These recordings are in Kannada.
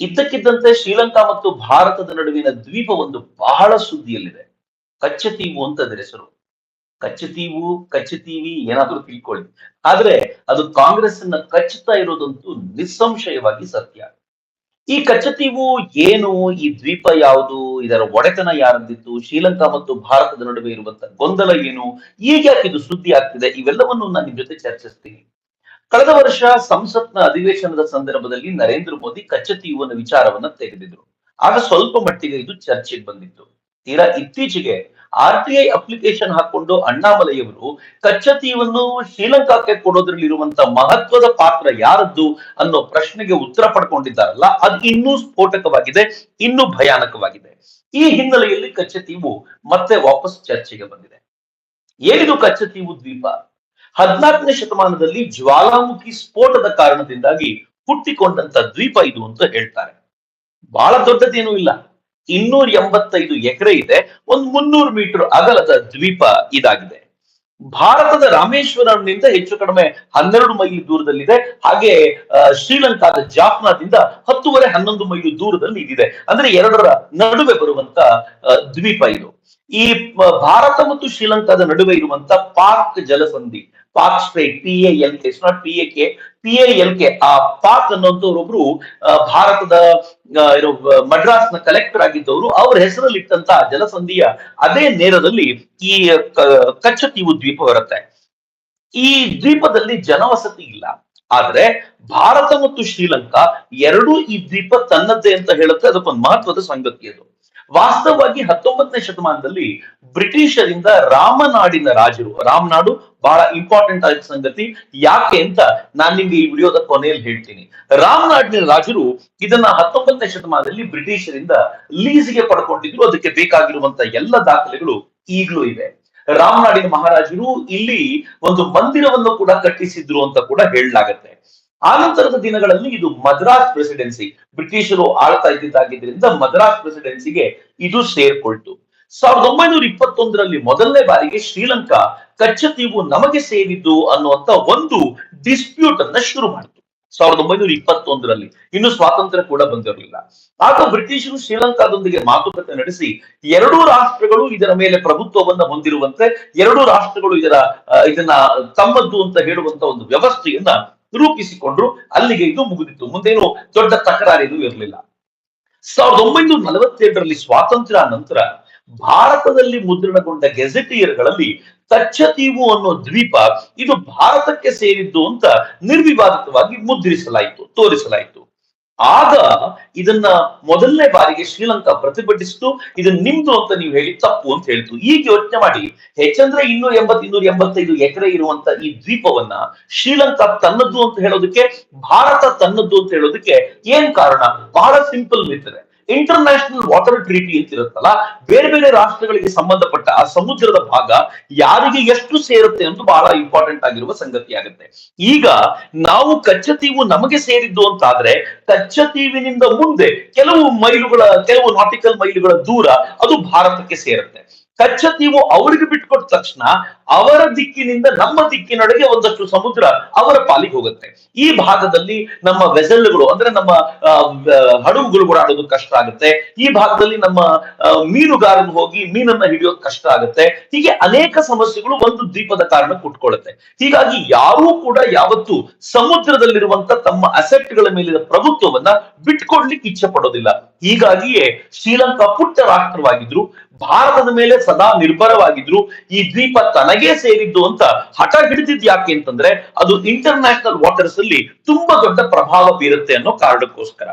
ಇದ್ದಕ್ಕಿದ್ದಂತೆ ಶ್ರೀಲಂಕಾ ಮತ್ತು ಭಾರತದ ನಡುವಿನ ದ್ವೀಪ ಒಂದು ಬಹಳ ಸುದ್ದಿಯಲ್ಲಿದೆ. ಕಚ್ಚತೀವು ಅಂತ ಅದರ ಹೆಸರು. ಕಚ್ಚತೀವು, ಕಚ್ಚತೀವಿ ಏನಾದ್ರೂ ತಿಳ್ಕೊಳ್ಳಿ. ಆದ್ರೆ ಅದು ಕಾಂಗ್ರೆಸ್ ಅನ್ನ ಕಚ್ಚುತ್ತಾ ಇರೋದಂತೂ ನಿಸ್ಸಂಶಯವಾಗಿ ಸತ್ಯ. ಈ ಕಚ್ಚತೀವು ಏನು, ಈ ದ್ವೀಪ ಯಾವುದು, ಇದರ ಒಡೆತನ ಯಾರಂದಿತ್ತು, ಶ್ರೀಲಂಕಾ ಮತ್ತು ಭಾರತದ ನಡುವೆ ಇರುವಂತಹ ಗೊಂದಲ ಏನು ಈಗ ಇದು ಸುದ್ದಿ ಆಗ್ತಿದೆ, ಇವೆಲ್ಲವನ್ನು ನಾನು ನಿಮ್ ಜೊತೆ ಚರ್ಚಿಸ್ತೀನಿ. ಕಳೆದ ವರ್ಷ ಸಂಸತ್ನ ಅಧಿವೇಶನದ ಸಂದರ್ಭದಲ್ಲಿ ನರೇಂದ್ರ ಮೋದಿ ಕಚ್ಚತೀವನ ವಿಚಾರವನ್ನ ತೆಗೆದಿದ್ರು. ಆಗ ಸ್ವಲ್ಪ ಮಟ್ಟಿಗೆ ಇದು ಚರ್ಚೆಗೆ ಬಂದಿತ್ತು. ತೀರಾ ಇತ್ತೀಚೆಗೆ ಆರ್ ಟಿ ಐ ಅಪ್ಲಿಕೇಶನ್ ಹಾಕೊಂಡು ಅಣ್ಣಾಮಲೈಯವರು ಕಚ್ಚತೀವನ್ನು ಶ್ರೀಲಂಕಾಕ್ಕೆ ಕೊಡೋದ್ರಲ್ಲಿ ಇರುವಂತ ಮಹತ್ವದ ಪಾತ್ರ ಯಾರದ್ದು ಅನ್ನೋ ಪ್ರಶ್ನೆಗೆ ಉತ್ತರ ಪಡ್ಕೊಂಡಿದ್ದಾರಲ್ಲ, ಅದು ಇನ್ನೂ ಸ್ಫೋಟಕವಾಗಿದೆ, ಇನ್ನೂ ಭಯಾನಕವಾಗಿದೆ. ಈ ಹಿನ್ನೆಲೆಯಲ್ಲಿ ಕಚ್ಚತೀವು ಮತ್ತೆ ವಾಪಸ್ ಚರ್ಚೆಗೆ ಬಂದಿದೆ. ಏನಿದು ಕಚ್ಚತೀವು ದ್ವೀಪ? ಹದಿನಾಲ್ಕನೇ ಶತಮಾನದಲ್ಲಿ ಜ್ವಾಲಾಮುಖಿ ಸ್ಫೋಟದ ಕಾರಣದಿಂದಾಗಿ ಹುಟ್ಟಿಕೊಂಡಂತ ದ್ವೀಪ ಇದು ಅಂತ ಹೇಳ್ತಾರೆ. ಬಹಳ ದೊಡ್ಡದೇನೂ ಇಲ್ಲ. ಇನ್ನೂರ ಎಂಬತ್ತೈದು ಎಕರೆ ಇದೆ. ಒಂದು ಮುನ್ನೂರು ಮೀಟರ್ ಅಗಲದ ದ್ವೀಪ ಇದಾಗಿದೆ. ಭಾರತದ ರಾಮೇಶ್ವರಂನಿಂದ ಹೆಚ್ಚು ಕಡಿಮೆ ಹನ್ನೆರಡು ಮೈಲಿ ದೂರದಲ್ಲಿದೆ. ಹಾಗೆ ಶ್ರೀಲಂಕಾದ ಜಾಫ್ನಾದಿಂದ ಹತ್ತುವರೆ ಹನ್ನೊಂದು ಮೈಲು ದೂರದಲ್ಲಿ ಇದಿದೆ. ಅಂದ್ರೆ ಎರಡರ ನಡುವೆ ಬರುವಂತ ದ್ವೀಪ ಇದು. ಈ ಭಾರತ ಮತ್ತು ಶ್ರೀಲಂಕಾದ ನಡುವೆ ಇರುವಂತ Pak ಜಲಸಂಧಿ Palk strait P A L K not P A K P L K ಆ ಪಾಕ್ ಅನ್ನೋಂಥವ್ರೊಬ್ರು ಆ, ಭಾರತದ ಮಡ್ರಾಸ್ನ ಕಲೆಕ್ಟರ್ ಆಗಿದ್ದವರು ಅವ್ರ ಹೆಸರಲ್ಲಿ ಇಟ್ಟಂತ ಜಲಸಂಧಿಯ ಅದೇ ನೇರದಲ್ಲಿ ಈ ಕಚ್ಚ ತೀವು ದ್ವೀಪ ಬರುತ್ತೆ. ಈ ದ್ವೀಪದಲ್ಲಿ ಜನವಸತಿ ಇಲ್ಲ. ಆದ್ರೆ ಭಾರತ ಮತ್ತು ಶ್ರೀಲಂಕಾ ಎರಡೂ ಈ ದ್ವೀಪ ತನ್ನದ್ದೇ ಅಂತ ಹೇಳುತ್ತೆ. ಅದಕ್ಕೊಂದು ಮಹತ್ವದ ಸಂಗತಿ ಅದು. ವಾಸ್ತವವಾಗಿ ಹತ್ತೊಂಬತ್ತನೇ ಶತಮಾನದಲ್ಲಿ ಬ್ರಿಟಿಷರಿಂದ ರಾಮನಾಡಿನ ರಾಜರು. ರಾಮನಾಡು ಬಹಳ ಇಂಪಾರ್ಟೆಂಟ್ ಆದ ಸಂಗತಿ. ಯಾಕೆ ಅಂತ ನಾನು ನಿಮ್ಗೆ ಈ ವಿಡಿಯೋದ ಕೊನೆಯಲ್ಲಿ ಹೇಳ್ತೀನಿ. ರಾಮನಾಡಿನ ರಾಜರು ಇದನ್ನ ಹತ್ತೊಂಬತ್ತನೇ ಶತಮಾನದಲ್ಲಿ ಬ್ರಿಟಿಷರಿಂದ ಲೀಸ್ಗೆ ಪಡ್ಕೊಂಡಿದ್ರು ಅದಕ್ಕೆ ಬೇಕಾಗಿರುವಂತ ಎಲ್ಲ ದಾಖಲೆಗಳು ಈಗಲೂ ಇವೆ. ರಾಮನಾಡಿನ ಮಹಾರಾಜರು ಇಲ್ಲಿ ಒಂದು ಮಂದಿರವನ್ನು ಕೂಡ ಕಟ್ಟಿಸಿದ್ರು ಅಂತ ಕೂಡ ಹೇಳಲಾಗತ್ತೆ. ಆನಂತರದ ದಿನಗಳಲ್ಲಿ ಇದು ಮದ್ರಾಸ್ ಪ್ರೆಸಿಡೆನ್ಸಿ ಬ್ರಿಟಿಷರು ಆಳ್ತಾ ಇದ್ದಿದ್ದಾಗಿದ್ದರಿಂದ ಮದ್ರಾಸ್ ಪ್ರೆಸಿಡೆನ್ಸಿಗೆ ಇದು ಸೇರ್ಕೊಳ್ತು. ಸಾವಿರದ ಒಂಬೈನೂರ ಇಪ್ಪತ್ತೊಂದರಲ್ಲಿ ಮೊದಲನೇ ಬಾರಿಗೆ ಶ್ರೀಲಂಕಾ ಕಚ್ಚತೀವು ನಮಗೆ ಸೇರಿದ್ದು ಅನ್ನುವಂತ ಒಂದು ಡಿಸ್ಪ್ಯೂಟ್ ಅನ್ನ ಶುರು ಮಾಡಿತು. ಸಾವಿರದ ಒಂಬೈನೂರ ಇಪ್ಪತ್ತೊಂದರಲ್ಲಿ. ಇನ್ನು ಸ್ವಾತಂತ್ರ್ಯ ಕೂಡ ಬಂದಿರಲಿಲ್ಲ. ಆಗ ಬ್ರಿಟಿಷರು ಶ್ರೀಲಂಕಾದೊಂದಿಗೆ ಮಾತುಕತೆ ನಡೆಸಿ ಎರಡೂ ರಾಷ್ಟ್ರಗಳು ಇದರ ಮೇಲೆ ಪ್ರಭುತ್ವವನ್ನು ಹೊಂದಿರುವಂತೆ, ಎರಡೂ ರಾಷ್ಟ್ರಗಳು ಇದರ ಇದನ್ನ ತಮ್ಮದ್ದು ಅಂತ ಹೇಳುವಂತ ಒಂದು ವ್ಯವಸ್ಥೆಯನ್ನ ರೂಪಿಸಿಕೊಂಡ್ರು, ಅಲ್ಲಿಗೆ ಇದು ಮುಗಿದಿತ್ತು. ಮುಂದೇನು ದೊಡ್ಡ ತಕರಾರೇನು ಇರಲಿಲ್ಲ. ಸಾವಿರದ ಒಂಬೈನೂರ ನಲವತ್ತೆರಡರಲ್ಲಿ ಸ್ವಾತಂತ್ರ್ಯ ನಂತರ ಭಾರತದಲ್ಲಿ ಮುದ್ರಣಗೊಂಡ ಗೆಜೆಟಿಯರ್ಗಳಲ್ಲಿ ತಚ್ಚತೀವು ಅನ್ನೋ ದ್ವೀಪ ಇದು ಭಾರತಕ್ಕೆ ಸೇರಿದ್ದು ಅಂತ ನಿರ್ವಿವಾದಿತವಾಗಿ ಮುದ್ರಿಸಲಾಯಿತು, ತೋರಿಸಲಾಯಿತು. ಆಗ ಇದನ್ನ ಮೊದಲನೇ ಬಾರಿಗೆ ಶ್ರೀಲಂಕಾ ಪ್ರತಿಭಟಿಸಿತು, ಇದು ನಿಮ್ದು ಅಂತ ನೀವು ಹೇಳಿ ತಪ್ಪು ಅಂತ ಹೇಳ್ತು. ಈಗ ಯೋಚನೆ ಮಾಡಿ ಹೆಚ್ಚಂದ್ರೆ ಇನ್ನೂರ ಎಂಬತ್, ಇನ್ನೂರ ಎಂಬತ್ತೈದು ಎಕರೆ ಇರುವಂತ ಈ ದ್ವೀಪವನ್ನ ಶ್ರೀಲಂಕಾ ತನ್ನದ್ದು ಅಂತ ಹೇಳೋದಕ್ಕೆ, ಭಾರತ ತನ್ನದ್ದು ಅಂತ ಹೇಳೋದಕ್ಕೆ ಏನ್ ಕಾರಣ? ಬಹಳ ಸಿಂಪಲ್ ಮಿತ್ತದೆ ಇಂಟರ್ನ್ಯಾಷನಲ್ ವಾಟರ್ ಟ್ರೀಟಿ ಅಂತ ಇರುತ್ತಲ್ಲ ಬೇರೆ ಬೇರೆ ರಾಷ್ಟ್ರಗಳಿಗೆ ಸಂಬಂಧಪಟ್ಟ ಆ ಸಮುದ್ರದ ಭಾಗ ಯಾರಿಗೆ ಎಷ್ಟು ಸೇರುತ್ತೆ ಅಂತ ಬಹಳ ಇಂಪಾರ್ಟೆಂಟ್ ಆಗಿರುವ ಸಂಗತಿ ಆಗುತ್ತೆ ಈಗ ನಾವು ಕಚ್ಚತೀವು ನಮಗೆ ಸೇರಿದ್ದು ಅಂತಾದ್ರೆ, ಕಚ್ಚತೀವಿನಿಂದ ಮುಂದೆ ಕೆಲವು ಮೈಲುಗಳ, ಕೆಲವು ನಾಟಿಕಲ್ ಮೈಲುಗಳ ದೂರ ಅದು ಭಾರತಕ್ಕೆ ಸೇರುತ್ತೆ. ಕಚ್ಚತೀವು ಅವರಿಗೆ ಬಿಟ್ಕೊಟ್ಟ ತಕ್ಷಣ ಅವರ ದಿಕ್ಕಿನಿಂದ ನಮ್ಮ ದಿಕ್ಕಿನೊಳಗೆ ಒಂದಷ್ಟು ಸಮುದ್ರ ಅವರ ಪಾಲಿಗೆ ಹೋಗುತ್ತೆ. ಈ ಭಾಗದಲ್ಲಿ ನಮ್ಮ ವೆಸಲ್ಗಳು ಅಂದ್ರೆ ನಮ್ಮ ಹಡಗುಗಳು ಓಡಾಡೋದು ಕಷ್ಟ ಆಗುತ್ತೆ. ಈ ಭಾಗದಲ್ಲಿ ನಮ್ಮ ಮೀನುಗಾರರು ಹೋಗಿ ಮೀನನ್ನ ಹಿಡಿಯೋದು ಕಷ್ಟ ಆಗುತ್ತೆ. ಹೀಗೆ ಅನೇಕ ಸಮಸ್ಯೆಗಳು ಒಂದು ದ್ವೀಪದ ಕಾರಣ ಕುಟ್ಕೊಳ್ಳುತ್ತೆ ಹೀಗಾಗಿ ಯಾರೂ ಕೂಡ ಯಾವತ್ತು ಸಮುದ್ರದಲ್ಲಿರುವಂತ ತಮ್ಮ ಅಸೆಟ್ಗಳ ಮೇಲಿನ ಪ್ರಭುತ್ವವನ್ನ ಬಿಟ್ಕೊಡ್ಲಿಕ್ಕೆ ಇಚ್ಛೆ ಪಡೋದಿಲ್ಲ. ಹೀಗಾಗಿಯೇ ಶ್ರೀಲಂಕಾ ಪುಟ್ಟ ರಾಷ್ಟ್ರವಾಗಿದ್ರು ಭಾರತದ ಮೇಲೆ ಸದಾ ನಿರ್ಭರವಾಗಿದ್ರು, ಈ ದ್ವೀಪ ತನಗೇ ಸೇರಿದ್ದು ಅಂತ ಹಠ ಹಿಡಿದಿದ್ ಯಾಕೆ ಅಂತಂದ್ರೆ, ಅದು ಇಂಟರ್ನ್ಯಾಷನಲ್ ವಾಟರ್ಸ್ ಅಲ್ಲಿ ತುಂಬಾ ದೊಡ್ಡ ಪ್ರಭಾವ ಬೀರುತ್ತೆ ಅನ್ನೋ ಕಾರಣಕ್ಕೋಸ್ಕರ.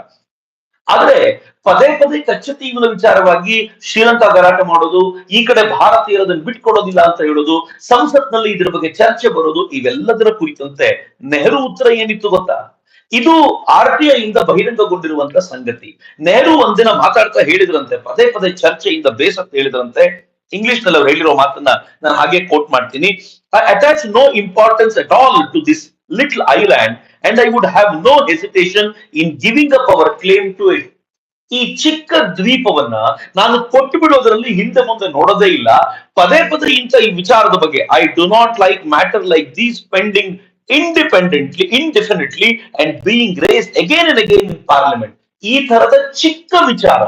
ಆದ್ರೆ ಪದೇ ಪದೇ ಕಚ್ಚತೀವಿನ ವಿಚಾರವಾಗಿ ಶ್ರೀಲಂಕಾ ಗಲಾಟೆ ಮಾಡೋದು, ಈ ಕಡೆ ಭಾರತೀಯರದನ್ನು ಬಿಟ್ಕೊಡೋದಿಲ್ಲ ಅಂತ ಹೇಳೋದು, ಸಂಸತ್ನಲ್ಲಿ ಇದರ ಬಗ್ಗೆ ಚರ್ಚೆ ಬರೋದು, ಇವೆಲ್ಲದರ ಕುರಿತಂತೆ ನೆಹರು ಉತ್ತರ ಏನಿತ್ತು ಗೊತ್ತಾ? ಇದು ಆರ್ ಟಿ ಐ ಇಂದ ಬಹಿರಂಗಗೊಂಡಿರುವಂತ ಸಂಗತಿ. ನೆಹರು ಒಂದಿನ ಮಾತಾಡ್ತಾ ಹೇಳಿದ್ರಂತೆ, ಪದೇ ಪದೇ ಚರ್ಚೆಯಿಂದ ಬೇಸತ್ತು ಹೇಳಿದ್ರಂತೆ. ಇಂಗ್ಲಿಷ್ನಲ್ಲಿ ಅವ್ರು ಹೇಳಿರೋ ಮಾತನ್ನ ನಾನು ಹಾಗೆ ಕೋಟ್ ಮಾಡ್ತೀನಿ. I attach no importance at all to this little island and I would have no hesitation in giving up our claim to it ಈ ಚಿಕ್ಕ ದ್ವೀಪವನ್ನ ನಾನು ಕೊಟ್ಟು ಬಿಡೋದ್ರಲ್ಲಿ ಹಿಂದೆ ಮುಂದೆ ನೋಡೋದೇ ಇಲ್ಲ. ಪದೇ ಪದೇ ಇಂಥ ಈ ವಿಚಾರದ ಬಗ್ಗೆ I do not like matter like these pending independently indefinitely and being raised again and again in parliament ಈ ತರದ ಚಿಕ್ಕ ವಿಚಾರ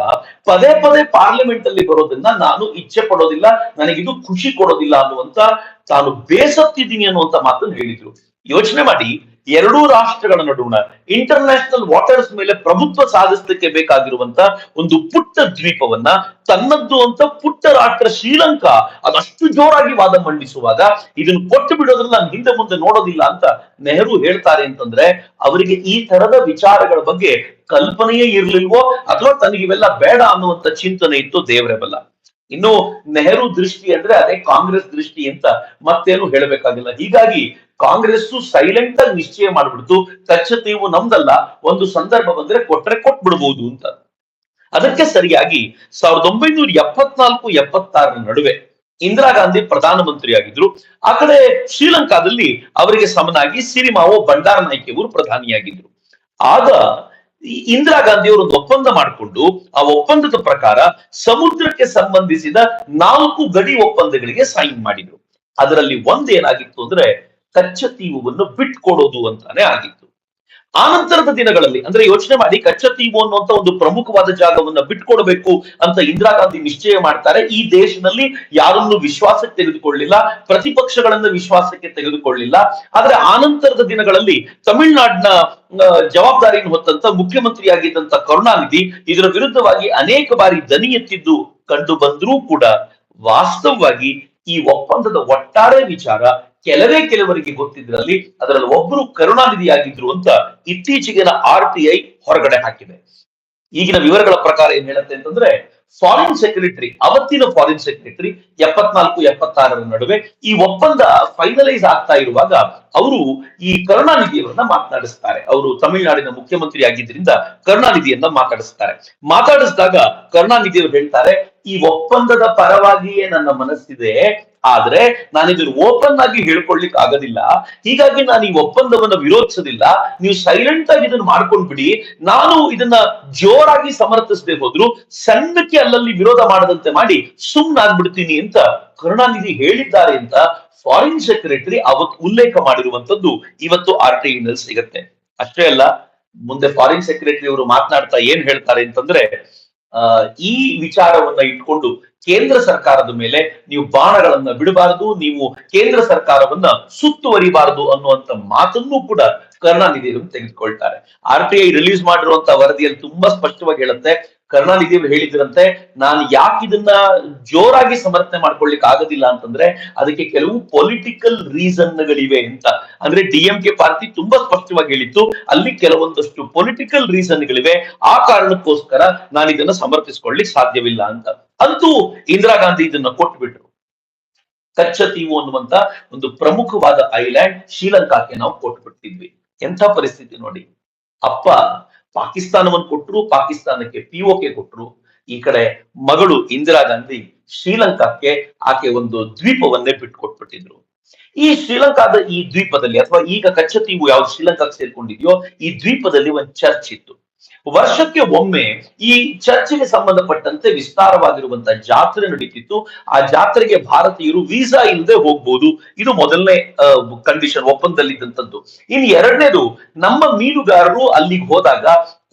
ಪದೇ ಪದೇ ಪಾರ್ಲಿಮೆಂಟ್ ಅಲ್ಲಿ ಬರೋದನ್ನ ನಾನು ಇಚ್ಛೆ ಪಡೋದಿಲ್ಲ, ನನಗಿದು ಖುಷಿ ಕೊಡೋದಿಲ್ಲ ಅನ್ನುವಂತ ತಾನು ಬೇಸತ್ತಿದ್ದೀನಿ ಅನ್ನುವಂತ ಮಾತನ್ನು ಹೇಳಿದ್ರು. ಯೋಚನೆ ಮಾಡಿ ಎರಡೂ ರಾಷ್ಟ್ರಗಳ ನಡುವಣ ಇಂಟರ್ನ್ಯಾಷನಲ್ ವಾಟರ್ಸ್ ಮೇಲೆ ಪ್ರಭುತ್ವ ಸಾಧಿಸಲಿಕ್ಕೆ ಬೇಕಾಗಿರುವಂತ ಒಂದು ಪುಟ್ಟ ದ್ವೀಪವನ್ನ, ತನ್ನದ್ದು ಅಂತ ಪುಟ್ಟ ರಾಷ್ಟ್ರ ಶ್ರೀಲಂಕಾ ಅದಷ್ಟು ಜೋರಾಗಿ ವಾದ ಮಂಡಿಸುವಾಗ ಇದನ್ನು ಕೊಟ್ಟು ಬಿಡೋದ್ರಲ್ಲಿ ನಾನು ಹಿಂದೆ ಮುಂದೆ ನೋಡೋದಿಲ್ಲ ಅಂತ ನೆಹರು ಹೇಳ್ತಾರೆ ಅಂತಂದ್ರೆ ಅವರಿಗೆ ಈ ತರದ ವಿಚಾರಗಳ ಬಗ್ಗೆ ಕಲ್ಪನೆಯೇ ಇರ್ಲಿಲ್ವೋ ಅಥವಾ ತನಗಿವೆಲ್ಲ ಬೇಡ ಅನ್ನುವಂತ ಚಿಂತನೆ ಇತ್ತು ದೇವರೇ ಬಲ್ಲ ಇನ್ನು ನೆಹರು ದೃಷ್ಟಿ ಅಂದ್ರೆ ಅದೇ ಕಾಂಗ್ರೆಸ್ ದೃಷ್ಟಿ ಅಂತ ಮತ್ತೇನು ಹೇಳಬೇಕಾಗಿಲ್ಲ. ಹೀಗಾಗಿ ಕಾಂಗ್ರೆಸ್ ಸೈಲೆಂಟ್ ಆಗಿ ನಿಶ್ಚಯ ಮಾಡ್ಬಿಡ್ತು. ಕಚ್ಚತೀವು ನಮ್ದಲ್ಲ, ಒಂದು ಸಂದರ್ಭ ಬಂದ್ರೆ ಕೊಟ್ರೆ ಕೊಟ್ಬಿಡ್ಬೋದು ಅಂತ. ಅದಕ್ಕೆ ಸರಿಯಾಗಿ ಸಾವಿರದ ಒಂಬೈನೂರ ಎಪ್ಪತ್ನಾಲ್ಕು ಎಪ್ಪತ್ತಾರರ ನಡುವೆ ಇಂದಿರಾ ಗಾಂಧಿ ಪ್ರಧಾನಮಂತ್ರಿ ಆಗಿದ್ರು ಆ ಕಡೆ ಶ್ರೀಲಂಕಾದಲ್ಲಿ ಅವರಿಗೆ ಸಮನಾಗಿ ಸಿರಿಮಾವೋ ಬಂಡಾರ ನಾಯ್ಕೆಯವರು ಪ್ರಧಾನಿಯಾಗಿದ್ರು. ಆಗ ಇಂದಿರಾ ಗಾಂಧಿ ಅವರು ಒಂದು ಒಪ್ಪಂದ ಮಾಡಿಕೊಂಡು, ಆ ಒಪ್ಪಂದದ ಪ್ರಕಾರ ಸಮುದ್ರಕ್ಕೆ ಸಂಬಂಧಿಸಿದ ನಾಲ್ಕು ಗಡಿ ಒಪ್ಪಂದಗಳಿಗೆ ಸೈನ್ ಮಾಡಿದ್ರು. ಅದರಲ್ಲಿ ಒಂದೇನಾಗಿತ್ತು ಅಂದ್ರೆ ಕಚ್ಚತೀವುವನ್ನು ಬಿಟ್ಕೊಡೋದು ಅಂತಾನೆ ಆಗಿತ್ತು. ಆನಂತರದ ದಿನಗಳಲ್ಲಿ, ಅಂದ್ರೆ ಯೋಚನೆ ಮಾಡಿ ಕಚ್ಚತೀವು ಅನ್ನುವಂತ ಒಂದು ಪ್ರಮುಖವಾದ ಜಾಗವನ್ನ ಬಿಟ್ಕೊಡ್ಬೇಕು ಅಂತ ಇಂದಿರಾ ಗಾಂಧಿ ನಿಶ್ಚಯ ಮಾಡ್ತಾರೆ. ಈ ದೇಶದಲ್ಲಿ ಯಾರನ್ನು ವಿಶ್ವಾಸಕ್ಕೆ ತೆಗೆದುಕೊಳ್ಳಿಲ್ಲ, ಪ್ರತಿಪಕ್ಷಗಳನ್ನ ವಿಶ್ವಾಸಕ್ಕೆ ತೆಗೆದುಕೊಳ್ಳಿಲ್ಲ. ಆದ್ರೆ ಆನಂತರದ ದಿನಗಳಲ್ಲಿ ತಮಿಳುನಾಡಿನ ಜವಾಬ್ದಾರಿಯನ್ನು ಹೊತ್ತಂತ ಮುಖ್ಯಮಂತ್ರಿಯಾಗಿದ್ದಂತ ಕರುಣಾನಿಧಿ ಇದರ ವಿರುದ್ಧವಾಗಿ ಅನೇಕ ಬಾರಿ ದನಿ ಎತ್ತಿದ್ದು ಕಂಡು ಬಂದ್ರೂ ಕೂಡ ವಾಸ್ತವವಾಗಿ ಈ ಒಪ್ಪಂದದ ಒಟ್ಟಾರೆ ವಿಚಾರ ಕೆಲವೇ ಕೆಲವರಿಗೆ ಗೊತ್ತಿದ್ರಲ್ಲಿ ಅದರಲ್ಲಿ ಒಬ್ಬರು ಕರುಣಾನಿಧಿಯಾಗಿದ್ರು ಅಂತ ಇತ್ತೀಚೆಗಿನ ಆರ್ ಟಿ ಐ ಹೊರಗಡೆ ಹಾಕಿದೆ. ಈಗಿನ ವಿವರಗಳ ಪ್ರಕಾರ ಏನ್ ಹೇಳುತ್ತೆ ಅಂತಂದ್ರೆ ಫಾರಿನ್ ಸೆಕ್ರೆಟರಿ ಅವತ್ತಿನ ಫಾರಿನ್ ಸೆಕ್ರೆಟರಿ ಎಪ್ಪತ್ನಾಲ್ಕು, ಎಪ್ಪತ್ತಾರರ ನಡುವೆ ಈ ಒಪ್ಪಂದ ಫೈನಲೈಸ್ ಆಗ್ತಾ ಇರುವಾಗ ಅವರು ಈ ಕರುಣಾನಿಧಿಯವರನ್ನ ಮಾತನಾಡಿಸ್ತಾರೆ. ಅವರು ತಮಿಳುನಾಡಿನ ಮುಖ್ಯಮಂತ್ರಿ ಆಗಿದ್ದರಿಂದ ಕರುಣಾನಿಧಿಯನ್ನ ಮಾತಾಡಿಸ್ತಾರೆ. ಮಾತಾಡಿಸಿದಾಗ ಕರುಣಾನಿಧಿಯವರು ಹೇಳ್ತಾರೆ ಈ ಒಪ್ಪಂದದ ಪರವಾಗಿಯೇ ನನ್ನ ಮನಸ್ಸಿದೆ. ಆದ್ರೆ ನಾನು ಇದನ್ನು ಓಪನ್ ಆಗಿ ಹೇಳ್ಕೊಳ್ಲಿಕ್ಕೆ ಆಗೋದಿಲ್ಲ. ಹೀಗಾಗಿ ನಾನು ಈ ಒಪ್ಪಂದವನ್ನ ವಿರೋಧಿಸೋದಿಲ್ಲ. ನೀವು ಸೈಲೆಂಟ್ ಆಗಿ ಇದನ್ನ ಮಾಡ್ಕೊಂಡ್ ಬಿಡಿ ನಾನು ಇದನ್ನ ಜೋರಾಗಿ ಸಮರ್ಥಿಸದೆ ಹೋದ್ರು ಸಣ್ಣಕ್ಕೆ ಅಲ್ಲಲ್ಲಿ ವಿರೋಧ ಮಾಡದಂತೆ ಮಾಡಿ ಸುಮ್ಮನಾಗ್ಬಿಡ್ತೀನಿ ಅಂತ ಕರುಣಾನಿಧಿ ಹೇಳಿದ್ದಾರೆ ಅಂತ ಫಾರಿನ್ ಸೆಕ್ರೆಟರಿ ಅವತ್ತು ಉಲ್ಲೇಖ ಮಾಡಿರುವಂತದ್ದು ಇವತ್ತು ಆರ್ ಟಿ ಸಿಗುತ್ತೆ. ಅಷ್ಟೇ ಅಲ್ಲ, ಮುಂದೆ ಫಾರಿನ್ ಸೆಕ್ರೆಟರಿ ಅವರು ಮಾತನಾಡ್ತಾ ಏನ್ ಹೇಳ್ತಾರೆ ಅಂತಂದ್ರೆ ಈ ವಿಚಾರವನ್ನ ಇಟ್ಕೊಂಡು ಕೇಂದ್ರ ಸರ್ಕಾರದ ಮೇಲೆ ನೀವು ಬಾಣಗಳನ್ನ ಬಿಡಬಾರದು, ನೀವು ಕೇಂದ್ರ ಸರ್ಕಾರವನ್ನ ಸುತ್ತುವರಿಬಾರದು ಅನ್ನುವಂತ ಮಾತನ್ನು ಕೂಡ ಕರುಣಾನಿಧಿ ತೆಗೆದುಕೊಳ್ತಾರೆ. ಆರ್ ಟಿ ಐ ರಿಲೀಸ್ ಮಾಡಿರುವಂತ ವರದಿಯಲ್ಲಿ ತುಂಬಾ ಸ್ಪಷ್ಟವಾಗಿ ಹೇಳುತ್ತೆ ಕರುಣಾನಿಧಿಯವರು ಹೇಳಿದ್ರಂತೆ, ನಾನು ಯಾಕೆ ಇದನ್ನ ಜೋರಾಗಿ ಸಮರ್ಥನೆ ಮಾಡ್ಕೊಳ್ಲಿಕ್ಕೆ ಆಗೋದಿಲ್ಲ ಅಂತಂದ್ರೆ, ಅದಕ್ಕೆ ಕೆಲವು ಪೊಲಿಟಿಕಲ್ ರೀಸನ್ಗಳಿವೆ ಅಂತ. ಅಂದ್ರೆ ಡಿ ಎಂ ಕೆ ಪಾರ್ಟಿ ತುಂಬಾ ಸ್ಪಷ್ಟವಾಗಿ ಹೇಳಿತ್ತು, ಅಲ್ಲಿ ಕೆಲವೊಂದಷ್ಟು ಪೊಲಿಟಿಕಲ್ ರೀಸನ್ಗಳಿವೆ ಆ ಕಾರಣಕ್ಕೋಸ್ಕರ ನಾನು ಇದನ್ನ ಸಮರ್ಥಿಸ್ಕೊಳ್ಳಿಕ್ ಸಾಧ್ಯವಿಲ್ಲ ಅಂತ. ಅಂತೂ ಇಂದಿರಾ ಗಾಂಧಿ ಇದನ್ನ ಕೊಟ್ಬಿಟ್ರು. ಕಚ್ಚತೀವು ಅನ್ನುವಂತ ಒಂದು ಪ್ರಮುಖವಾದ ಐಲ್ಯಾಂಡ್ ಶ್ರೀಲಂಕಾಕ್ಕೆ ನಾವು ಕೊಟ್ಬಿಟ್ಟಿದ್ವಿ ಎಂಥ ಪರಿಸ್ಥಿತಿ ನೋಡಿ. ಅಪ್ಪ ಪಾಕಿಸ್ತಾನವನ್ನು ಕೊಟ್ಟರು ಪಾಕಿಸ್ತಾನಕ್ಕೆ ಪಿಒಕೆ ಕೊಟ್ಟರು ಈ ಕಡೆ ಮಗಳು ಇಂದಿರಾ ಗಾಂಧಿ ಶ್ರೀಲಂಕಾಕ್ಕೆ ಆಕೆ ಒಂದು ದ್ವೀಪವನ್ನೇ ಬಿಟ್ಕೊಟ್ಬಿಟ್ಟಿದ್ರು. ಈ ಶ್ರೀಲಂಕಾದ ಈ ದ್ವೀಪದಲ್ಲಿ ಅಥವಾ ಈಗ ಕಚ್ಚತೀವು ಯಾವ್ದು ಶ್ರೀಲಂಕಾಕ್ಕೆ ಸೇರ್ಕೊಂಡಿದೆಯೋ, ಈ ದ್ವೀಪದಲ್ಲಿ ಒಂದು ಚರ್ಚ್ ಇತ್ತು. ವರ್ಷಕ್ಕೆ ಒಮ್ಮೆ ಈ ಚರ್ಚೆಗೆ ಸಂಬಂಧಪಟ್ಟಂತೆ ವಿಸ್ತಾರವಾಗಿರುವಂತಹ ಜಾತ್ರೆ ನಡೀತಿತ್ತು. ಆ ಜಾತ್ರೆಗೆ ಭಾರತೀಯರು ವೀಸಾ ಇಲ್ಲದೆ ಹೋಗ್ಬೋದು. ಇದು ಮೊದಲನೇ ಕಂಡೀಷನ್ ಒಪ್ಪಂದದಲ್ಲಿದ್ದಂಥದ್ದು. ಇನ್ ಎರಡನೇದು, ನಮ್ಮ ಮೀನುಗಾರರು ಅಲ್ಲಿಗೆ ಹೋದಾಗ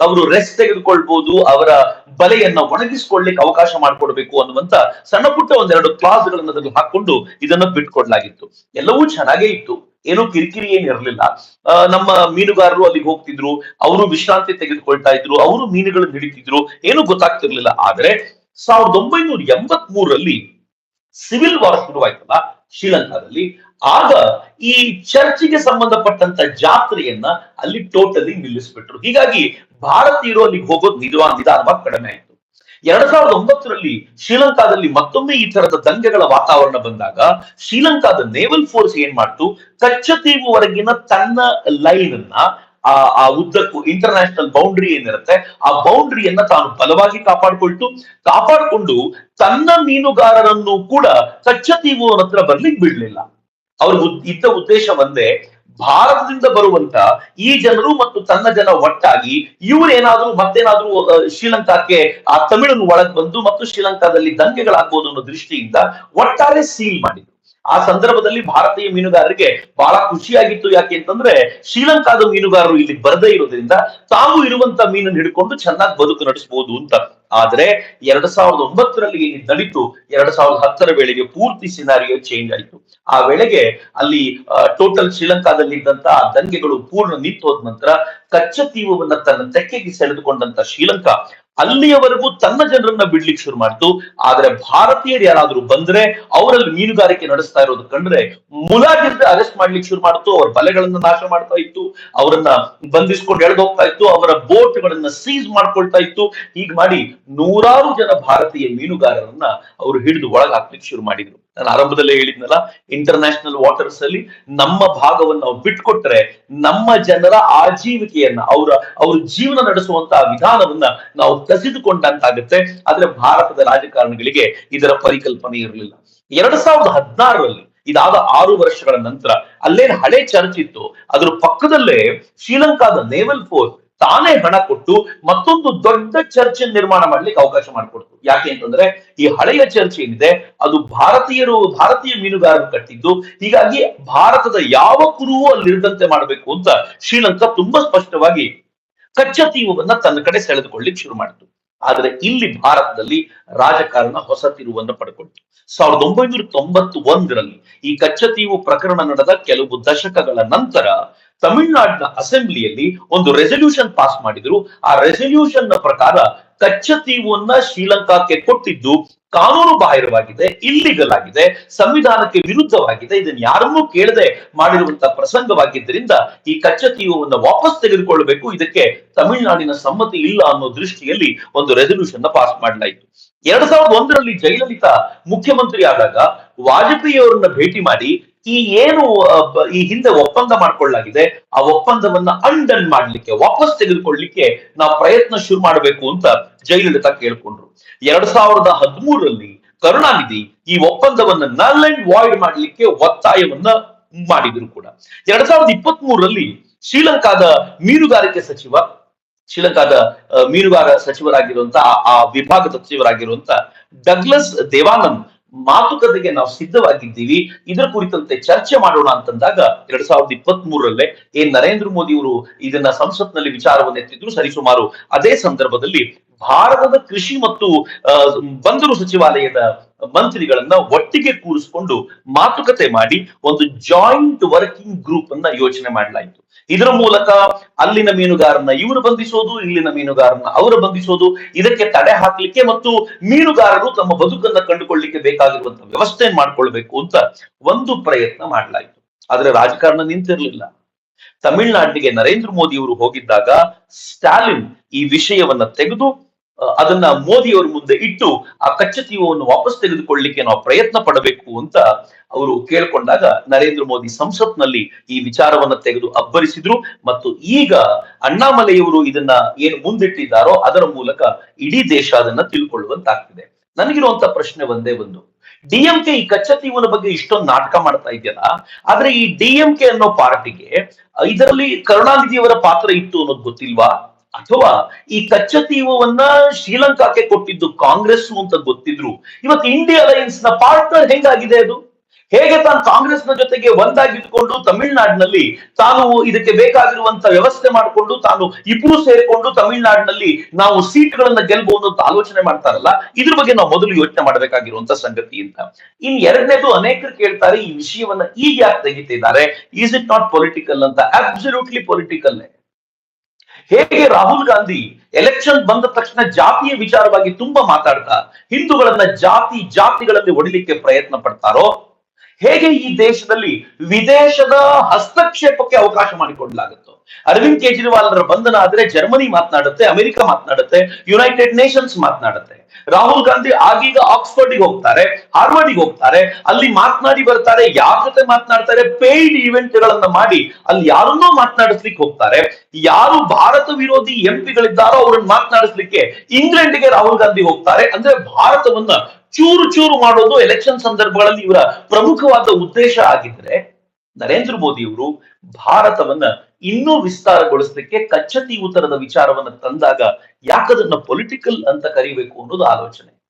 ಅವರು ರೆಸ್ಟ್ ತೆಗೆದುಕೊಳ್ಬಹುದು ಅವರ ಬಲೆಯನ್ನ ಒಣಗಿಸಿಕೊಳ್ಳಿಕ್ಕೆ ಅವಕಾಶ ಮಾಡಿಕೊಡ್ಬೇಕು ಅನ್ನುವಂತ ಸಣ್ಣ ಪುಟ್ಟ ಒಂದೆರಡು ಕ್ಲಾಸ್ಗಳನ್ನು ಹಾಕೊಂಡು ಇದನ್ನ ಬಿಟ್ಕೊಡ್ಲಾಗಿತ್ತು ಎಲ್ಲವೂ ಚೆನ್ನಾಗೇ ಇತ್ತು. ಏನೂ ಕಿರಿಕಿರಿ ಏನ್ ಇರಲಿಲ್ಲ. ನಮ್ಮ ಮೀನುಗಾರರು ಅಲ್ಲಿಗೆ ಹೋಗ್ತಿದ್ರು, ಅವರು ವಿಶ್ರಾಂತಿ ತೆಗೆದುಕೊಳ್ತಾ ಇದ್ರು, ಅವರು ಮೀನುಗಳನ್ನು ಹಿಡಿತಿದ್ರು, ಏನು ಗೊತ್ತಾಗ್ತಿರ್ಲಿಲ್ಲ. ಆದ್ರೆ ಸಾವಿರದ ಒಂಬೈನೂರ ಎಂಬತ್ ಮೂರರಲ್ಲಿ ಸಿವಿಲ್ ವಾರ್ ಶುರುವಾಯ್ತಲ್ಲ, ಶ್ರೀಲಂಕಾದಲ್ಲಿ. ಆಗ ಈ ಚರ್ಚಿಗೆ ಸಂಬಂಧಪಟ್ಟಂತ ಜಾತ್ರೆಯನ್ನ ಅಲ್ಲಿ ಟೋಟಲಿ ನಿಲ್ಲಿಸ್ಬಿಟ್ರು. ಹೀಗಾಗಿ ಭಾರತೀಯರು ಅಲ್ಲಿಗೆ ಹೋಗೋದು ನಿಜವಾದ ನಿಧಾನವಾಗಿ ಕಡಿಮೆ ಆಯ್ತು. ಎರಡ್ ಸಾವಿರದ ಒಂಬತ್ತರಲ್ಲಿ ಶ್ರೀಲಂಕಾದಲ್ಲಿ ಮತ್ತೊಮ್ಮೆ ಈ ತರದ ದಂಗೆಗಳ ವಾತಾವರಣ ಬಂದಾಗ ಶ್ರೀಲಂಕಾದ ನೇವಲ್ ಫೋರ್ಸ್ ಏನ್ ಮಾಡ್ತು? ಕಚ್ಚತೀವುವರೆಗಿನ ತನ್ನ ಲೈನ್ ಅನ್ನ ಆ ಆ ಉದ್ದಕ್ಕೂ ಇಂಟರ್ ನ್ಯಾಷನಲ್ ಬೌಂಡ್ರಿ ಏನಿರುತ್ತೆ, ಆ ಬೌಂಡ್ರಿಯನ್ನ ತಾನು ಬಲವಾಗಿ ಕಾಪಾಡಿಕೊಳ್ತು. ಕಾಪಾಡಿಕೊಂಡು ತನ್ನ ಮೀನುಗಾರರನ್ನು ಕೂಡ ಕಚ್ಚತೀವು ಹತ್ರ ಬರ್ಲಿಕ್ಕೆ ಬಿಡ್ಲಿಲ್ಲ. ಅವ್ರ ಇದ್ದ ಉದ್ದೇಶ ಒಂದೇ ಭಾರತದಿಂದ ಬರುವಂತ ಈ ಜನರು ಮತ್ತು ತನ್ನ ಜನ ಒಟ್ಟಾಗಿ ಇವರೇನಾದ್ರೂ ಮತ್ತೇನಾದ್ರೂ ಶ್ರೀಲಂಕಾಕ್ಕೆ, ಆ, ತಮಿಳನ್ನು ಒಳಗ್ ಬಂದು ಮತ್ತು ಶ್ರೀಲಂಕಾದಲ್ಲಿ ದಂಗೆಗಳಾಗ್ಬೋದು ಅನ್ನೋ ದೃಷ್ಟಿಯಿಂದ ಒಟ್ಟಾರೆ ಸೀಲ್ ಮಾಡಿದ್ರು. ಆ ಸಂದರ್ಭದಲ್ಲಿ ಭಾರತೀಯ ಮೀನುಗಾರರಿಗೆ ಬಹಳ ಖುಷಿಯಾಗಿತ್ತು ಯಾಕೆ ಅಂತಂದ್ರೆ ಶ್ರೀಲಂಕಾದ ಮೀನುಗಾರರು ಇಲ್ಲಿ ಬರದೇ ಇರೋದ್ರಿಂದ ತಾವು ಇರುವಂತ ಮೀನನ್ನು ಹಿಡ್ಕೊಂಡು ಚೆನ್ನಾಗಿ ಬದುಕು ನಡೆಸಬಹುದು ಅಂತ. ಆದ್ರೆ ಎರಡ್ ಸಾವಿರದ ಒಂಬತ್ತರಲ್ಲಿ ಇಲ್ಲಿ ನಡೀತು, ಎರಡ್ ಸಾವಿರದ ಹತ್ತರ ವೇಳೆಗೆ ಪೂರ್ತಿ ಸಿನಾರಿಯೋ ಚೇಂಜ್ ಆಯಿತು. ಆ ವೇಳೆಗೆ ಅಲ್ಲಿ ಟೋಟಲ್ ಶ್ರೀಲಂಕಾದಲ್ಲಿ ಇದ್ದಂತ ದಂಗೆಗಳು ಪೂರ್ಣ ನಿಂತು ಹೋದ ನಂತರ ಕಚ್ಚ ಕಚ್ಚತೀವವನ್ನ ತನ್ನ ತೆಕ್ಕೆಗೆ ಸೆಳೆದುಕೊಂಡಂತ ಶ್ರೀಲಂಕಾ ಅಲ್ಲಿಯವರೆಗೂ ತನ್ನ ಜನರನ್ನ ಬಿಡ್ಲಿಕ್ಕೆ ಶುರು ಮಾಡ್ತು. ಆದ್ರೆ ಭಾರತೀಯರು ಯಾರಾದ್ರೂ ಬಂದ್ರೆ ಅವರಲ್ಲಿ ಮೀನುಗಾರಿಕೆ ನಡೆಸ್ತಾ ಇರೋದು ಕಂಡ್ರೆ ಮುಲಾಜಿಂದ ಅರೆಸ್ಟ್ ಮಾಡ್ಲಿಕ್ಕೆ ಶುರು ಮಾಡ್ತು. ಅವ್ರ ಬಲೆಗಳನ್ನ ನಾಶ ಮಾಡ್ತಾ ಇತ್ತು. ಅವರನ್ನ ಬಂಧಿಸ್ಕೊಂಡು ಎಳೆದು ಹೋಗ್ತಾ ಇತ್ತು. ಅವರ ಬೋಟ್ ಗಳನ್ನ ಸೀಸ್ ಮಾಡ್ಕೊಳ್ತಾ ಇತ್ತು. ಹೀಗ್ ಮಾಡಿ ನೂರಾರು ಜನ ಭಾರತೀಯ ಮೀನುಗಾರರನ್ನ ಅವರು ಹಿಡಿದು ಒಳಗ್ ಹಾಕ್ಲಿಕ್ಕೆ ಶುರು ಮಾಡಿದ್ರು. ನಾನು ಆರಂಭದಲ್ಲೇ ಹೇಳಿದ್ನಲ್ಲ ಇಂಟರ್ನ್ಯಾಷನಲ್ ವಾಟರ್ಸ್ ಅಲ್ಲಿ ನಮ್ಮ ಭಾಗವನ್ನು ನಾವು ಬಿಟ್ಕೊಟ್ರೆ ನಮ್ಮ ಜನರ ಆಜೀವಿಕೆಯನ್ನ, ಅವರ, ಅವ್ರ ಜೀವನ ನಡೆಸುವಂತಹ ವಿಧಾನವನ್ನ ನಾವು ಕಸಿದುಕೊಂಡಂತಾಗುತ್ತೆ. ಆದ್ರೆ ಭಾರತದ ರಾಜಕಾರಣಿಗಳಿಗೆ ಇದರ ಪರಿಕಲ್ಪನೆ ಇರಲಿಲ್ಲ. ಎರಡ್ ಸಾವಿರದ ಹದಿನಾರರಲ್ಲಿ, ಇದಾದ ಆರು ವರ್ಷಗಳ ನಂತರ, ಅಲ್ಲೇನ್ ಹಳೆ ಚರ್ಚ್ ಇತ್ತು, ಅದ್ರ ಪಕ್ಕದಲ್ಲೇ ಶ್ರೀಲಂಕಾದ ನೇವಲ್ ಫೋರ್ಸ್ ತಾನೇ ಹಣ ಕೊಟ್ಟು ಮತ್ತೊಂದು ದೊಡ್ಡ ಚರ್ಚ್ ನಿರ್ಮಾಣ ಮಾಡ್ಲಿಕ್ಕೆ ಅವಕಾಶ ಮಾಡಿಕೊಡ್ತು. ಯಾಕೆ ಅಂತಂದ್ರೆ ಈ ಹಳೆಯ ಚರ್ಚ್ ಏನಿದೆ, ಅದು ಭಾರತೀಯರು, ಭಾರತೀಯ ಮೀನುಗಾರರು ಕಟ್ಟಿದ್ದು, ಹೀಗಾಗಿ ಭಾರತದ ಯಾವ ಕುರುವು ಅಲ್ಲಿರದಂತೆ ಮಾಡಬೇಕು ಅಂತ ಶ್ರೀಲಂಕಾ ತುಂಬಾ ಸ್ಪಷ್ಟವಾಗಿ ಕಚ್ಚತೀವವನ್ನ ತನ್ನ ಕಡೆ ಸೆಳೆದುಕೊಳ್ಳಿಕ್ ಶುರು ಮಾಡಿತು. ಆದ್ರೆ ಇಲ್ಲಿ ಭಾರತದಲ್ಲಿ ರಾಜಕಾರಣ ಹೊಸ ತಿರುವನ್ನು ಪಡ್ಕೊಳ್ತು. ಸಾವಿರದ ಒಂಬೈನೂರ ತೊಂಬತ್ತು ಒಂದರಲ್ಲಿ ಈ ಕಚ್ಚತೀವು ಪ್ರಕರಣ ನಡೆದ ಕೆಲವು ದಶಕಗಳ ನಂತರ ತಮಿಳುನಾಡಿನ ಅಸೆಂಬ್ಲಿಯಲ್ಲಿ ಒಂದು ರೆಸಲ್ಯೂಷನ್ ಪಾಸ್ ಮಾಡಿದ್ರು. ಆ ರೆಸಲ್ಯೂಷನ್ನ ಪ್ರಕಾರ ಕಚ್ಚತೀವನ್ನ ಶ್ರೀಲಂಕಾಕ್ಕೆ ಕೊಟ್ಟಿದ್ದು ಕಾನೂನು ಬಾಹಿರವಾಗಿದೆ ಇಲ್ಲಿಗಲ್ ಆಗಿದೆ, ಸಂವಿಧಾನಕ್ಕೆ ವಿರುದ್ಧವಾಗಿದೆ. ಇದನ್ನ ಯಾರನ್ನೂ ಕೇಳದೆ ಮಾಡಿರುವಂತಹ ಪ್ರಸಂಗವಾಗಿದ್ದರಿಂದ ಈ ಕಚ್ಚತೀವನ್ನ ವಾಪಸ್ ತೆಗೆದುಕೊಳ್ಳಬೇಕು. ಇದಕ್ಕೆ ತಮಿಳುನಾಡಿನ ಸಮ್ಮತಿ ಇಲ್ಲ ಅನ್ನೋ ದೃಷ್ಟಿಯಲ್ಲಿ ಒಂದು ರೆಸಲ್ಯೂಷನ್ನ ಪಾಸ್ ಮಾಡಲಾಯಿತು. ಎರಡ್ ಸಾವಿರದ ಒಂದರಲ್ಲಿ ಜಯಲಲಿತಾ ಮುಖ್ಯಮಂತ್ರಿ ಆದಾಗ ವಾಜಪೇಯಿ ಅವರನ್ನ ಭೇಟಿ ಮಾಡಿ ಈ ಏನು ಈ ಹಿಂದೆ ಒಪ್ಪಂದ ಮಾಡ್ಕೊಳ್ಳಲಾಗಿದೆ, ಆ ಒಪ್ಪಂದವನ್ನ ಅಂಡನ್ ಮಾಡ್ಲಿಕ್ಕೆ, ವಾಪಸ್ ತೆಗೆದುಕೊಳ್ಳಿಕ್ಕೆ ನಾವು ಪ್ರಯತ್ನ ಶುರು ಮಾಡಬೇಕು ಅಂತ ಜಯಲಲಿತಾ ಕೇಳ್ಕೊಂಡ್ರು. ಎರಡ್ ಸಾವಿರದ ಹದಿಮೂರರಲ್ಲಿ ಕರುಣಾನಿಧಿ ಈ ಒಪ್ಪಂದವನ್ನ ನಲ್ ಅಂಡ್ ವಾಯ್ಡ್ ಮಾಡ್ಲಿಕ್ಕೆ ಒತ್ತಾಯವನ್ನ ಮಾಡಿದ್ರು ಕೂಡ. ಎರಡ್ ಸಾವಿರದ ಇಪ್ಪತ್ತ್ ಮೂರರಲ್ಲಿ ಶ್ರೀಲಂಕಾದ ಮೀನುಗಾರಿಕೆ ಸಚಿವ, ಶ್ರೀಲಂಕಾದ ಮೀನುಗಾರ ಸಚಿವರಾಗಿರುವಂತ, ಆ ವಿಭಾಗದ ಸಚಿವರಾಗಿರುವಂತ ಡಗ್ಲಸ್ ದೇವಾನಂದ್ ಮಾತುಕತೆಗೆ ನಾವು ಸಿದ್ಧವಾಗಿದ್ದೀವಿ, ಇದರ ಕುರಿತಂತೆ ಚರ್ಚೆ ಮಾಡೋಣ ಅಂತಂದಾಗ ಎರಡ್ ಸಾವಿರದ ಇಪ್ಪತ್ತ್ ಮೂರರಲ್ಲೇ ಏನ್ ನರೇಂದ್ರ ಮೋದಿ ಅವರು ಇದನ್ನ ಸಂಸತ್ನಲ್ಲಿ ವಿಚಾರವನ್ನು ಎತ್ತಿದ್ರು ಸರಿಸುಮಾರು. ಅದೇ ಸಂದರ್ಭದಲ್ಲಿ ಭಾರತದ ಕೃಷಿ ಮತ್ತು ಬಂದರು ಸಚಿವಾಲಯದ ಮಂತ್ರಿಗಳನ್ನ ಒಟ್ಟಿಗೆ ಕೂರಿಸಿಕೊಂಡು ಮಾತುಕತೆ ಮಾಡಿ ಒಂದು ಜಾಯಿಂಟ್ ವರ್ಕಿಂಗ್ ಗ್ರೂಪ್ ಅನ್ನ ಯೋಚನೆ ಮಾಡಲಾಯಿತು. ಇದರ ಮೂಲಕ ಅಲ್ಲಿನ ಮೀನುಗಾರನ್ನ ಇವರು ಬಂಧಿಸೋದು, ಇಲ್ಲಿನ ಮೀನುಗಾರನ್ನ ಅವರು ಬಂಧಿಸೋದು, ಇದಕ್ಕೆ ತಡೆ ಹಾಕ್ಲಿಕ್ಕೆ ಮತ್ತು ಮೀನುಗಾರರು ತಮ್ಮ ಬದುಕನ್ನ ಕಂಡುಕೊಳ್ಳಿಕ್ಕೆ ಬೇಕಾಗಿರುವಂತಹ ವ್ಯವಸ್ಥೆ ಮಾಡ್ಕೊಳ್ಬೇಕು ಅಂತ ಒಂದು ಪ್ರಯತ್ನ ಮಾಡಲಾಯಿತು. ಆದ್ರೆ ರಾಜಕಾರಣ ನಿಂತಿರ್ಲಿಲ್ಲ. ತಮಿಳುನಾಡಿಗೆ ನರೇಂದ್ರ ಮೋದಿ ಅವರು ಹೋಗಿದ್ದಾಗ ಸ್ಟಾಲಿನ್ ಈ ವಿಷಯವನ್ನ ತೆಗೆದು ಅದನ್ನ ಮೋದಿಯವರ ಮುಂದೆ ಇಟ್ಟು ಆ ಕಚ್ಚತೀವವನ್ನು ವಾಪಸ್ ತೆಗೆದುಕೊಳ್ಳಿಕ್ಕೆ ನಾವು ಪ್ರಯತ್ನ ಪಡಬೇಕು ಅಂತ ಅವರು ಕೇಳ್ಕೊಂಡಾಗ ನರೇಂದ್ರ ಮೋದಿ ಸಂಸತ್ನಲ್ಲಿ ಈ ವಿಚಾರವನ್ನ ತೆಗೆದು ಅಬ್ಬರಿಸಿದ್ರು. ಮತ್ತು ಈಗ ಅಣ್ಣಾಮಲೆಯವರು ಇದನ್ನ ಏನು ಮುಂದಿಟ್ಟಿದ್ದಾರೋ ಅದರ ಮೂಲಕ ಇಡೀ ದೇಶ ಅದನ್ನ ತಿಳ್ಕೊಳ್ಳುವಂತಾಗ್ತಿದೆ. ನನಗಿರುವಂತ ಪ್ರಶ್ನೆ ಒಂದೇ ಒಂದು. ಡಿಎಂಕೆ ಈ ಕಚ್ಚತೀವನ ಬಗ್ಗೆ ಇಷ್ಟೊಂದು ನಾಟಕ ಮಾಡ್ತಾ ಇದೆಯಲ್ಲ? ಆದ್ರೆ ಈ ಡಿಎಂಕೆ ಅನ್ನೋ ಪಾರ್ಟಿಗೆ ಇದರಲ್ಲಿ ಕರುಣಾನಿಧಿಯವರ ಪಾತ್ರ ಇತ್ತು ಅನ್ನೋದು ಗೊತ್ತಿಲ್ವಾ? ಅಥವಾ ಈ ಕಚ್ಚತೀವವನ್ನ ಶ್ರೀಲಂಕಾಕ್ಕೆ ಕೊಟ್ಟಿದ್ದು ಕಾಂಗ್ರೆಸ್ ಅಂತ ಗೊತ್ತಿದ್ರು. ಇವತ್ತು ಇಂಡಿಯಾ ಅಲಯನ್ಸ್ನ ಪಾರ್ಟ್ನರ್ ಹೆಂಗಾಗಿದೆ ಅದು? ಹೇಗೆ ತಾನು ಕಾಂಗ್ರೆಸ್ನ ಜೊತೆಗೆ ಒಂದಾಗಿದ್ದುಕೊಂಡು ತಮಿಳುನಾಡಿನಲ್ಲಿ ತಾನು ಇದಕ್ಕೆ ಬೇಕಾಗಿರುವಂತ ವ್ಯವಸ್ಥೆ ಮಾಡಿಕೊಂಡು ತಾನು ಇಬ್ರು ಸೇರಿಕೊಂಡು ತಮಿಳುನಾಡಿನಲ್ಲಿ ನಾವು ಸೀಟ್ಗಳನ್ನ ಗೆಲ್ಬಹುದು ಅಂತ ಆಲೋಚನೆ ಮಾಡ್ತಾರಲ್ಲ, ಇದ್ರ ಬಗ್ಗೆ ನಾವು ಮೊದಲು ಯೋಚನೆ ಮಾಡಬೇಕಾಗಿರುವಂತ ಸಂಗತಿ ಅಂತ ಇನ್ ಎರಡನೇದು ಅನೇಕರು ಕೇಳ್ತಾರೆ ಈ ವಿಷಯವನ್ನ ಈಗ ಯಾಕೆ ತೆಗಿತಿದ್ದಾರೆ? ಈಸ್ ಇಟ್ ನಾಟ್ ಪೊಲಿಟಿಕಲ್ ಅಂತ? ಅಬ್ಸಲ್ಯೂಟ್ಲಿ ಪೊಲಿಟಿಕಲ್ ಹೇಗೆ ರಾಹುಲ್ ಗಾಂಧಿ ಎಲೆಕ್ಷನ್ ಬಂದ ತಕ್ಷಣ ಜಾತಿಯ ವಿಚಾರವಾಗಿ ತುಂಬಾ ಮಾತಾಡ್ತಾ ಹಿಂದೂಗಳನ್ನ ಜಾತಿ ಜಾತಿಗಳಲ್ಲಿ ಒಡಿಲಿಕ್ಕೆ ಪ್ರಯತ್ನ ಪಡ್ತಾರೋ? ಹೇಗೆ ಈ ದೇಶದಲ್ಲಿ ವಿದೇಶದ ಹಸ್ತಕ್ಷೇಪಕ್ಕೆ ಅವಕಾಶ ಮಾಡಿಕೊಡ್ಲಾಗುತ್ತೋ? ಅರವಿಂದ್ ಕೇಜ್ರಿವಾಲ್ರ ಬಂಧನ ಆದ್ರೆ ಜರ್ಮನಿ ಮಾತನಾಡುತ್ತೆ, ಅಮೆರಿಕ ಮಾತನಾಡುತ್ತೆ ಯುನೈಟೆಡ್ ನೇಷನ್ಸ್ ಮಾತನಾಡುತ್ತೆ. ರಾಹುಲ್ ಗಾಂಧಿ ಆಗೀಗ ಆಕ್ಸ್ಫರ್ಡ್ ಹೋಗ್ತಾರೆ ಹಾರ್ವರ್ಡ್ ಹೋಗ್ತಾರೆ, ಅಲ್ಲಿ ಮಾತನಾಡಿ ಬರ್ತಾರೆ, ಯಾರ ಜೊತೆ ಮಾತನಾಡ್ತಾರೆ, ಪೇಯ್ಡ್ ಇವೆಂಟ್ ಗಳನ್ನ ಮಾಡಿ ಅಲ್ಲಿ ಯಾರನ್ನೋ ಮಾತನಾಡಿಸ್ಲಿಕ್ಕೆ ಹೋಗ್ತಾರೆ. ಯಾರು ಭಾರತ ವಿರೋಧಿ ಎಂಪಿಗಳಿದ್ದಾರೋ ಅವ್ರನ್ನ ಮಾತನಾಡಿಸ್ಲಿಕ್ಕೆ ಇಂಗ್ಲೆಂಡ್ಗೆ ರಾಹುಲ್ ಗಾಂಧಿ ಹೋಗ್ತಾರೆ. ಅಂದ್ರೆ ಭಾರತವನ್ನ ಚೂರು ಚೂರು ಮಾಡೋದು ಎಲೆಕ್ಷನ್ ಸಂದರ್ಭಗಳಲ್ಲಿ ಇವರ ಪ್ರಮುಖವಾದ ಉದ್ದೇಶ ಆಗಿದ್ರೆ ನರೇಂದ್ರ ಮೋದಿ ಅವರು ಭಾರತವನ್ನ ಇನ್ನೂ ವಿಸ್ತಾರಗೊಳಿಸಲಿಕ್ಕೆ ಕಚ್ಚತಿ ಉತ್ತರದ ವಿಚಾರವನ್ನ ತಂದಾಗ ಯಾಕದನ್ನ ಪೊಲಿಟಿಕಲ್ ಅಂತ ಕರಿಬೇಕು ಅನ್ನೋದು ಆಲೋಚನೆ.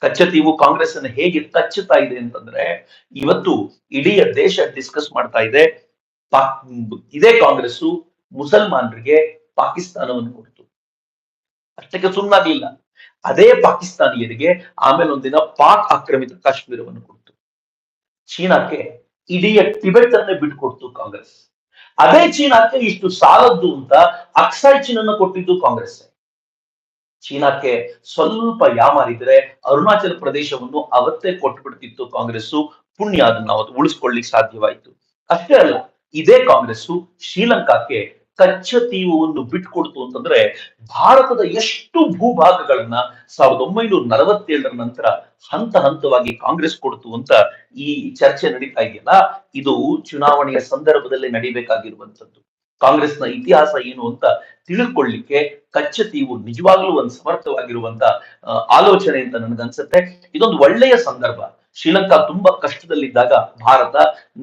ಕಚ್ಚತೀವು ಕಾಂಗ್ರೆಸ್ ಅನ್ನು ಹೇಗೆ ಕಚ್ಚುತ್ತಾ ಇದೆ ಅಂತಂದ್ರೆ, ಇವತ್ತು ಇಡೀ ದೇಶ ಡಿಸ್ಕಸ್ ಮಾಡ್ತಾ ಇದೆ. ಇದೇ ಕಾಂಗ್ರೆಸ್ ಮುಸಲ್ಮಾನರಿಗೆ ಪಾಕಿಸ್ತಾನವನ್ನು ಕೊಡ್ತು. ಅಷ್ಟಕ್ಕೆ ಸುಮ್ಮನಾಗ್ಲಿಲ್ಲ ಅದೇ ಪಾಕಿಸ್ತಾನಿಯರಿಗೆ ಆಮೇಲೆ ಒಂದಿನ ಪಾಕ್ ಆಕ್ರಮಿತ ಕಾಶ್ಮೀರವನ್ನು ಕೊಡ್ತು. ಚೀನಾಕ್ಕೆ ಇಡೀ ಟಿಬೆಟ್ ಅನ್ನೇ ಬಿಟ್ಕೊಡ್ತು ಕಾಂಗ್ರೆಸ್. ಅದೇ ಚೀನಾಕ್ಕೆ ಇಷ್ಟು ಸಾಲದ್ದು ಅಂತ ಅಕ್ಸಾಯ್ ಚೀನನ್ನ ಕೊಟ್ಟಿದ್ದು ಕಾಂಗ್ರೆಸ್. ಚೀನಾಕ್ಕೆ ಸ್ವಲ್ಪ ಯಾಮಾರಿದ್ರೆ ಅರುಣಾಚಲ ಪ್ರದೇಶವನ್ನು ಅವತ್ತೇ ಕೊಟ್ಬಿಡ್ತಿತ್ತು ಕಾಂಗ್ರೆಸ್ಸು. ಪುಣ್ಯ ಅದನ್ನ ಅವತ್ತು ಉಳಿಸ್ಕೊಳ್ಳಿಕ್ ಸಾಧ್ಯವಾಯಿತು. ಅಷ್ಟೇ ಅಲ್ಲ, ಇದೇ ಕಾಂಗ್ರೆಸ್ಸು ಶ್ರೀಲಂಕಾಕ್ಕೆ ಕಚ್ಚತೀವುವನ್ನು ಬಿಟ್ಕೊಡ್ತು ಅಂತಂದ್ರೆ ಭಾರತದ ಎಷ್ಟು ಭೂಭಾಗಗಳನ್ನ ಸಾವಿರದ ಒಂಬೈನೂರ ನಲವತ್ತೇಳರ ನಂತರ ಹಂತ ಹಂತವಾಗಿ ಕಾಂಗ್ರೆಸ್ ಕೊಡ್ತು ಅಂತ ಈ ಚರ್ಚೆ ನಡೀತಾ ಇದೆಯಲ್ಲ, ಇದು ಚುನಾವಣೆಯ ಸಂದರ್ಭದಲ್ಲಿ ನಡಿಬೇಕಾಗಿರುವಂತದ್ದು ಕಾಂಗ್ರೆಸ್ನ ಇತಿಹಾಸ ಏನು ಅಂತ ತಿಳ್ಕೊಳ್ಳಿಕ್ಕೆ ಕಚ್ಚತೀವು ನಿಜವಾಗ್ಲೂ ಒಂದು ಸಮರ್ಥವಾಗಿರುವಂತ ಆಲೋಚನೆ ಅಂತ ನನಗನ್ಸುತ್ತೆ. ಇದೊಂದು ಒಳ್ಳೆಯ ಸಂದರ್ಭ. ಶ್ರೀಲಂಕಾ ತುಂಬಾ ಕಷ್ಟದಲ್ಲಿದ್ದಾಗ ಭಾರತ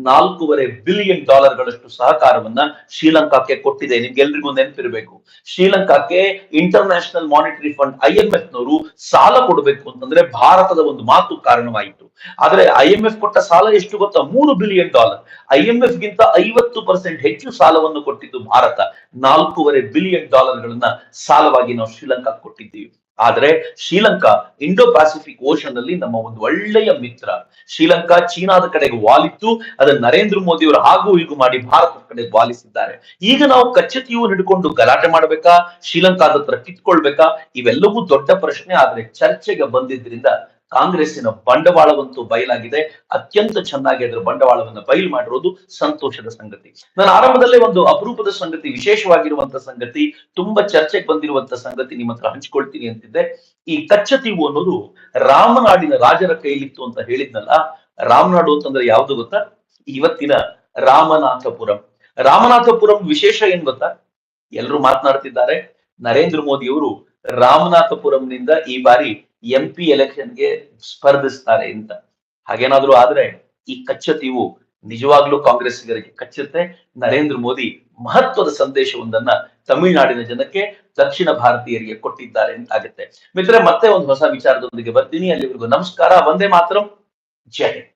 ನಾಲ್ಕೂವರೆ ಬಿಲಿಯನ್ ಡಾಲರ್ ಗಳಷ್ಟು ಸಹಕಾರವನ್ನ ಶ್ರೀಲಂಕಾಕ್ಕೆ ಕೊಟ್ಟಿದೆ. ನಿಮ್ಗೆಲ್ರಿಗೂ ನೆನಪಿರಬೇಕು. ಶ್ರೀಲಂಕಾಕ್ಕೆ International Monetary Fund I M F ನವರು ಸಾಲ ಕೊಡಬೇಕು ಅಂತಂದ್ರೆ ಭಾರತದ ಒಂದು ಮಾತು ಕಾರಣವಾಯಿತು. ಆದ್ರೆ ಐ ಎಂ ಎಫ್ ಕೊಟ್ಟ ಸಾಲ ಎಷ್ಟು ಗೊತ್ತಾ? ಮೂರು billion dollar I M F ಗಿಂತ ಐವತ್ತು ಪರ್ಸೆಂಟ್ ಹೆಚ್ಚು ಸಾಲವನ್ನು ಕೊಟ್ಟಿದ್ದು ಭಾರತ. ನಾಲ್ಕೂವರೆ ಬಿಲಿಯನ್ ಡಾಲರ್ ಗಳನ್ನ ಸಾಲವಾಗಿ ನಾವು ಶ್ರೀಲಂಕಾ ಕೊಟ್ಟಿದ್ದೀವಿ. ಆದ್ರೆ ಶ್ರೀಲಂಕಾ ಇಂಡೋ ಪ್ಯಾಸಿಫಿಕ್ ಓಷನ್ ಅಲ್ಲಿ ನಮ್ಮ ಒಂದು ಒಳ್ಳೆಯ ಮಿತ್ರ. ಶ್ರೀಲಂಕಾ ಚೀನಾದ ಕಡೆಗೆ ವಾಲಿತ್ತು ಅದನ್ನ ನರೇಂದ್ರ ಮೋದಿ ಅವರು ಹಾಗೂ ಹೀಗೂ ಮಾಡಿ ಭಾರತದ ಕಡೆ ವಾಲಿಸಿದ್ದಾರೆ. ಈಗ ನಾವು ಕಚ್ಚತೀವು ಹಿಡ್ಕೊಂಡು ಗಲಾಟೆ ಮಾಡ್ಬೇಕಾ? ಶ್ರೀಲಂಕಾದ ಹತ್ರ ಕಿತ್ಕೊಳ್ಬೇಕಾ? ಇವೆಲ್ಲವೂ ದೊಡ್ಡ ಪ್ರಶ್ನೆ, ಆದ್ರೆ ಚರ್ಚೆಗೆ ಬಂದಿದ್ರಿಂದ ಕಾಂಗ್ರೆಸ್ಸಿನ ಬಂಡವಾಳವಂತೂ ಬಯಲಾಗಿದೆ. ಅತ್ಯಂತ ಚೆನ್ನಾಗಿ ಅದರ ಬಂಡವಾಳವನ್ನು ಬಯಲು ಮಾಡಿರೋದು ಸಂತೋಷದ ಸಂಗತಿ. ನಾನು ಆರಂಭದಲ್ಲೇ ಒಂದು ಅಪರೂಪದ ಸಂಗತಿ, ವಿಶೇಷವಾಗಿರುವಂತ ಸಂಗತಿ, ತುಂಬಾ ಚರ್ಚೆಗೆ ಬಂದಿರುವಂತ ಸಂಗತಿ ನಿಮ್ಮ ಹತ್ರ ಹಂಚಿಕೊಳ್ತೀನಿ ಅಂತಿದ್ದೆ. ಈ ಕಚ್ಚತಿವು ಅನ್ನೋದು ರಾಮನಾಡಿನ ರಾಜರ ಕೈಲಿತ್ತು ಅಂತ ಹೇಳಿದ್ನಲ್ಲ, ರಾಮನಾಡು ಅಂತಂದ್ರೆ ಯಾವ್ದು ಗೊತ್ತಾ? ಇವತ್ತಿನ ರಾಮನಾಥಪುರಂ. ರಾಮನಾಥಪುರಂ ವಿಶೇಷ ಏನ್ ಗೊತ್ತಾ? ಎಲ್ರು ಮಾತನಾಡ್ತಿದ್ದಾರೆ. ನರೇಂದ್ರ ಮೋದಿ ಅವರು ರಾಮನಾಥಪುರಂನಿಂದ ಈ ಬಾರಿ ಎಂ ಪಿ ಎಲೆಕ್ಷನ್ಗೆ ಸ್ಪರ್ಧಿಸ್ತಾರೆ ಅಂತ. ಹಾಗೇನಾದ್ರೂ ಆದ್ರೆ ಈ ಕಚ್ಚತೆಯು ನಿಜವಾಗ್ಲೂ ಕಾಂಗ್ರೆಸ್ಸಿಗರಿಗೆ ಕಚ್ಚುತ್ತೆ. ನರೇಂದ್ರ ಮೋದಿ ಮಹತ್ವದ ಸಂದೇಶವೊಂದನ್ನ ತಮಿಳುನಾಡಿನ ಜನಕ್ಕೆ ದಕ್ಷಿಣ ಭಾರತೀಯರಿಗೆ ಕೊಟ್ಟಿದ್ದಾರೆ ಅಂತ ಆಗುತ್ತೆ. ಮಿತ್ರ ಮತ್ತೆ ಒಂದು ಹೊಸ ವಿಚಾರದೊಂದಿಗೆ ಬರ್ತೀನಿ. ಅಲ್ಲಿವರೆಗೂ ನಮಸ್ಕಾರ. ಒಂದೇ ಮಾತ್ರ. ಜೈ ಹಿಂದ್.